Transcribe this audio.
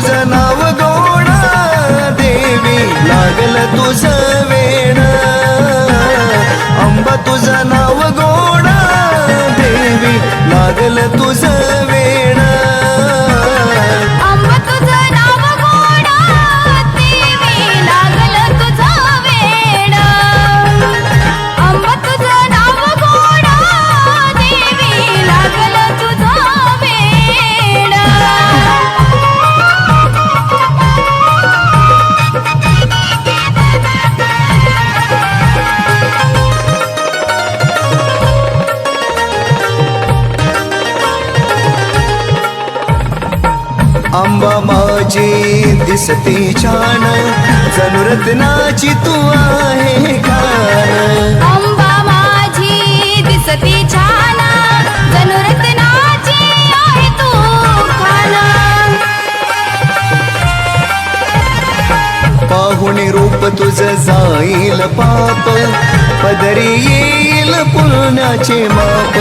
तुझं नाव गोडा देवी लागल तुझं आंबा माझी दिसते छान. जणू रत्नाची तू आहे खान. अंबा माझी दिसती छान. जणू रत्नाची आहे तू खान. पाहुणे रूप तुझं जाईल पाप. पदरी येईल पुण्याचे माप.